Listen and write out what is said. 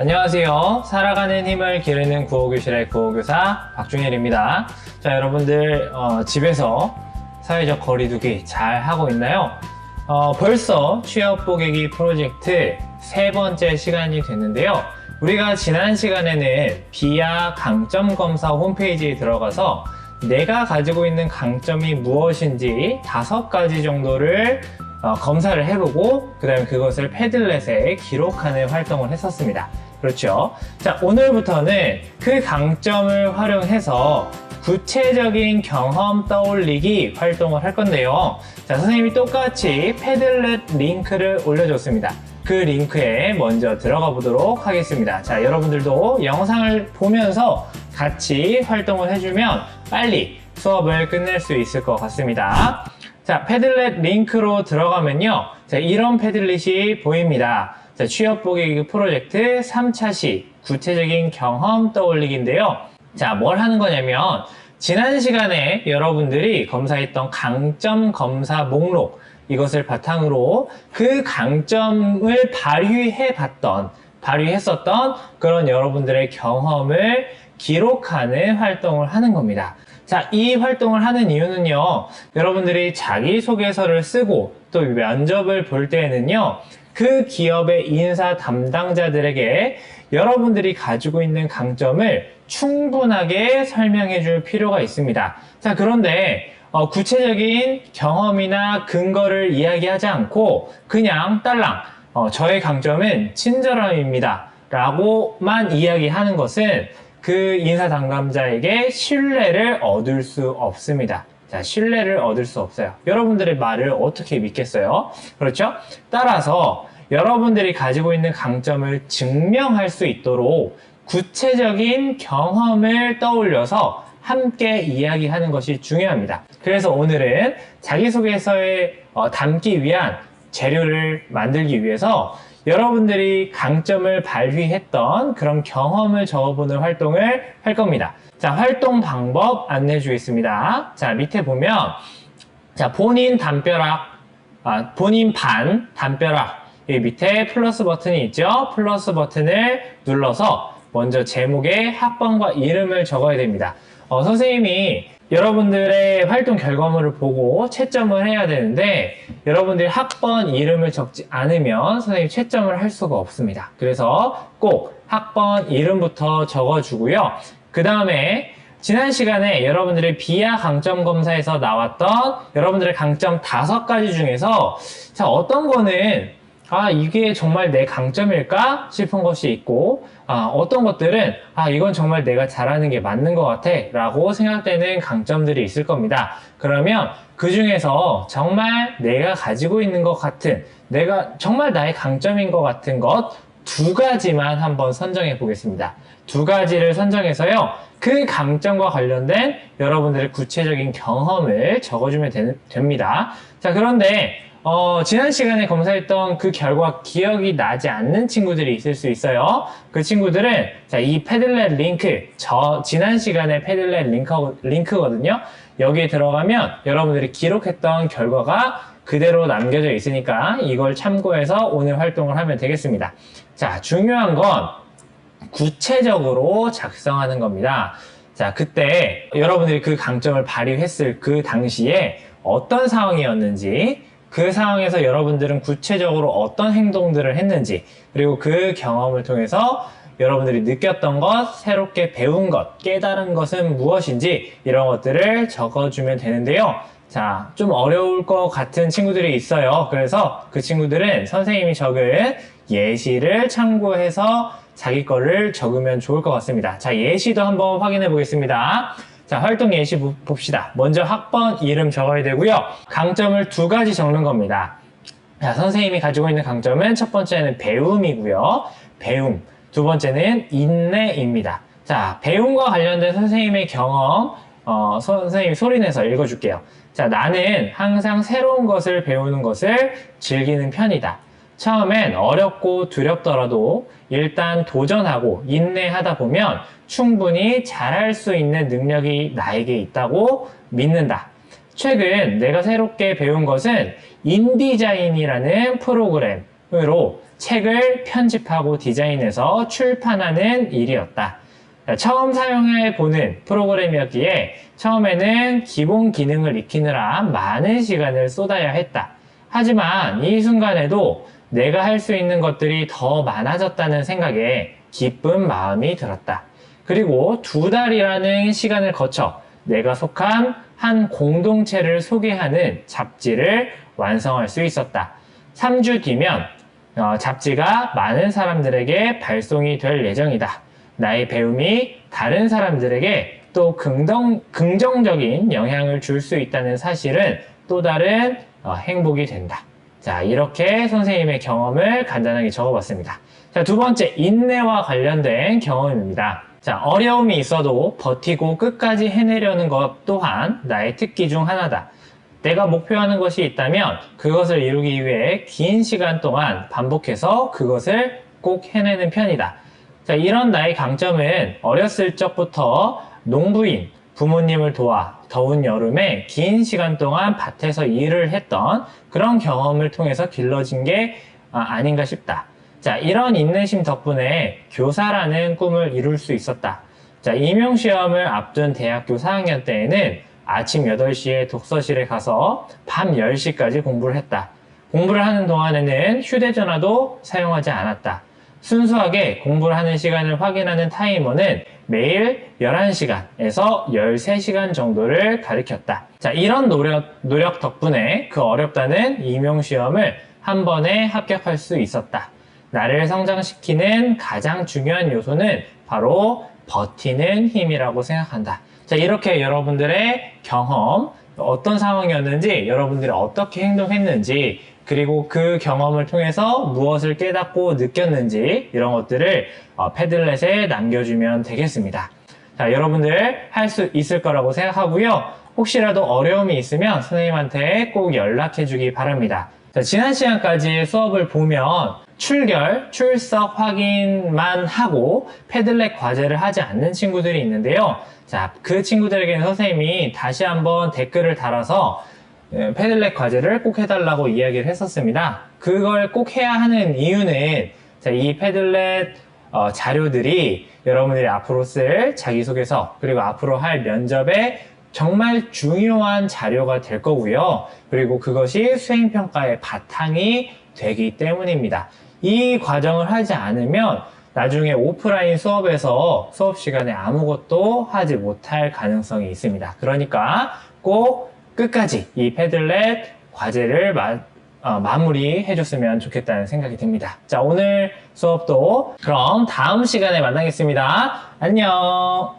안녕하세요. 살아가는 힘을 기르는 구호교실의 구호교사 박준일입니다. 자, 여러분들 어, 집에서 사회적 거리두기 잘 하고 있나요? 어, 벌써 취업 보객이 프로젝트 세 번째 시간이 됐는데요. 우리가 지난 시간에는 비하 강점 검사 홈페이지에 들어가서 내가 가지고 있는 강점이 무엇인지 다섯 가지 정도를 어, 검사를 해보고 그 다음에 그것을 패들렛에 기록하는 활동을 했었습니다. 그렇죠. 자, 오늘부터는 그 강점을 활용해서 구체적인 경험 떠올리기 활동을 할 건데요. 자, 선생님이 똑같이 패들렛 링크를 올려줬습니다. 그 링크에 먼저 들어가 보도록 하겠습니다. 자, 여러분들도 영상을 보면서 같이 활동을 해주면 빨리 수업을 끝낼 수 있을 것 같습니다. 자, 패들렛 링크로 들어가면요. 자, 이런 패들렛이 보입니다. 자, 취업 보기 프로젝트 3차 시 구체적인 경험 떠올리기인데요. 자, 뭘 하는 거냐면 지난 시간에 여러분들이 검사했던 강점 검사 목록 이것을 바탕으로 그 강점을 발휘해 봤던 발휘했었던 그런 여러분들의 경험을 기록하는 활동을 하는 겁니다. 자, 이 활동을 하는 이유는요, 여러분들이 자기소개서를 쓰고 또 면접을 볼 때에는요, 그 기업의 인사 담당자들에게 여러분들이 가지고 있는 강점을 충분하게 설명해 줄 필요가 있습니다. 자, 그런데 어, 구체적인 경험이나 근거를 이야기하지 않고 그냥 딸랑 어, 저의 강점은 친절함입니다. 라고만 이야기하는 것은 그 인사 담당자에게 신뢰를 얻을 수 없습니다. 자, 신뢰를 얻을 수 없어요. 여러분들의 말을 어떻게 믿겠어요? 그렇죠? 따라서 여러분들이 가지고 있는 강점을 증명할 수 있도록 구체적인 경험을 떠올려서 함께 이야기하는 것이 중요합니다. 그래서 오늘은 자기소개서에 어, 담기 위한 재료를 만들기 위해서 여러분들이 강점을 발휘했던 그런 경험을 적어보는 활동을 할 겁니다. 자, 활동 방법 안내해 주겠습니다. 자, 밑에 보면, 자, 본인 담벼락, 아, 본인 반 담벼락, 이 밑에 플러스 버튼이 있죠? 플러스 버튼을 눌러서 먼저 제목에 학번과 이름을 적어야 됩니다. 어, 선생님이 여러분들의 활동 결과물을 보고 채점을 해야 되는데 여러분들이 학번 이름을 적지 않으면 선생님이 채점을 할 수가 없습니다. 그래서 꼭 학번 이름부터 적어주고요. 그 다음에 지난 시간에 여러분들의 비하 강점 검사에서 나왔던 여러분들의 강점 다섯 가지 중에서 자 어떤 거는 아, 이게 정말 내 강점일까 싶은 것이 있고, 아, 어떤 것들은, 아, 이건 정말 내가 잘하는 게 맞는 것 같아. 라고 생각되는 강점들이 있을 겁니다. 그러면 그 중에서 정말 내가 가지고 있는 것 같은, 내가 정말 나의 강점인 것 같은 것 두 가지만 한번 선정해 보겠습니다. 두 가지를 선정해서요, 그 강점과 관련된 여러분들의 구체적인 경험을 적어주면 되, 됩니다. 자, 그런데 어, 지난 시간에 검사했던 그 결과 기억이 나지 않는 친구들이 있을 수 있어요. 그 친구들은 자, 이 패들렛 링크, 저 지난 시간에 패들렛 링크, 링크거든요. 여기에 들어가면 여러분들이 기록했던 결과가 그대로 남겨져 있으니까 이걸 참고해서 오늘 활동을 하면 되겠습니다. 자, 중요한 건 구체적으로 작성하는 겁니다. 자, 그때 여러분들이 그 강점을 발휘했을 그 당시에 어떤 상황이었는지, 그 상황에서 여러분들은 구체적으로 어떤 행동들을 했는지, 그리고 그 경험을 통해서 여러분들이 느꼈던 것, 새롭게 배운 것, 깨달은 것은 무엇인지, 이런 것들을 적어주면 되는데요. 자, 좀 어려울 것 같은 친구들이 있어요. 그래서 그 친구들은 선생님이 적은 예시를 참고해서 자기 거를 적으면 좋을 것 같습니다. 자, 예시도 한번 확인해 보겠습니다. 자, 활동 예시 보- 봅시다. 먼저 학번 이름 적어야 되고요. 강점을 두 가지 적는 겁니다. 자, 선생님이 가지고 있는 강점은 첫 번째는 배움이고요. 배움. 두 번째는 인내입니다. 자, 배움과 관련된 선생님의 경험, 어, 선생님이 소리내서 읽어줄게요. 자, 나는 항상 새로운 것을 배우는 것을 즐기는 편이다. 처음엔 어렵고 두렵더라도 일단 도전하고 인내하다 보면 충분히 잘할 수 있는 능력이 나에게 있다고 믿는다. 최근 내가 새롭게 배운 것은 인디자인이라는 프로그램으로 책을 편집하고 디자인해서 출판하는 일이었다. 자, 처음 사용해 보는 프로그램이었기에 처음에는 기본 기능을 익히느라 많은 시간을 쏟아야 했다. 하지만 이 순간에도 내가 할 수 있는 것들이 더 많아졌다는 생각에 기쁜 마음이 들었다. 그리고 두 달이라는 시간을 거쳐 내가 속한 한 공동체를 소개하는 잡지를 완성할 수 있었다. 3주 뒤면 어, 잡지가 많은 사람들에게 발송이 될 예정이다. 나의 배움이 다른 사람들에게 또 긍정, 긍정적인 영향을 줄 수 있다는 사실은 또 다른 어, 행복이 된다. 자, 이렇게 선생님의 경험을 간단하게 적어봤습니다. 자, 두 번째, 인내와 관련된 경험입니다. 자, 어려움이 있어도 버티고 끝까지 해내려는 것 또한 나의 특기 중 하나다. 내가 목표하는 것이 있다면 그것을 이루기 위해 긴 시간 동안 반복해서 그것을 꼭 해내는 편이다. 자, 이런 나의 강점은 어렸을 적부터 농부인 부모님을 도와 더운 여름에 긴 시간 동안 밭에서 일을 했던 그런 경험을 통해서 길러진 게 아, 아닌가 싶다. 자, 이런 인내심 덕분에 교사라는 꿈을 이룰 수 있었다. 자, 임용시험을 앞둔 대학교 4학년 때에는 아침 8시에 독서실에 가서 밤 10시까지 공부를 했다. 공부를 하는 동안에는 휴대전화도 사용하지 않았다. 순수하게 공부를 하는 시간을 확인하는 타이머는 매일 11시간에서 13시간 정도를 가리켰다. 자, 이런 노력, 노력 덕분에 그 어렵다는 임용시험을 한 번에 합격할 수 있었다. 나를 성장시키는 가장 중요한 요소는 바로 버티는 힘이라고 생각한다. 자, 이렇게 여러분들의 경험, 어떤 상황이었는지, 여러분들이 어떻게 행동했는지, 그리고 그 경험을 통해서 무엇을 깨닫고 느꼈는지, 이런 것들을 어, 패들렛에 남겨주면 되겠습니다. 자, 여러분들 할 수 있을 거라고 생각하고요. 혹시라도 어려움이 있으면 선생님한테 꼭 연락해 주기 바랍니다. 자, 지난 시간까지 수업을 보면 출결, 출석 확인만 하고 패들렛 과제를 하지 않는 친구들이 있는데요. 자, 그 친구들에게는 선생님이 다시 한번 댓글을 달아서 예, 패들렛 과제를 꼭 해달라고 이야기를 했었습니다. 그걸 꼭 해야 하는 이유는 자, 이 패들렛 어, 자료들이 여러분들이 앞으로 쓸 자기소개서 그리고 앞으로 할 면접에 정말 중요한 자료가 될 거고요. 그리고 그것이 수행평가의 바탕이 되기 때문입니다. 이 과정을 하지 않으면 나중에 오프라인 수업에서 수업 시간에 아무것도 하지 못할 가능성이 있습니다. 그러니까 꼭 끝까지 이 패들렛 과제를 마, 어, 마무리 해줬으면 좋겠다는 생각이 듭니다. 자, 오늘 수업도 그럼 다음 시간에 만나겠습니다. 안녕!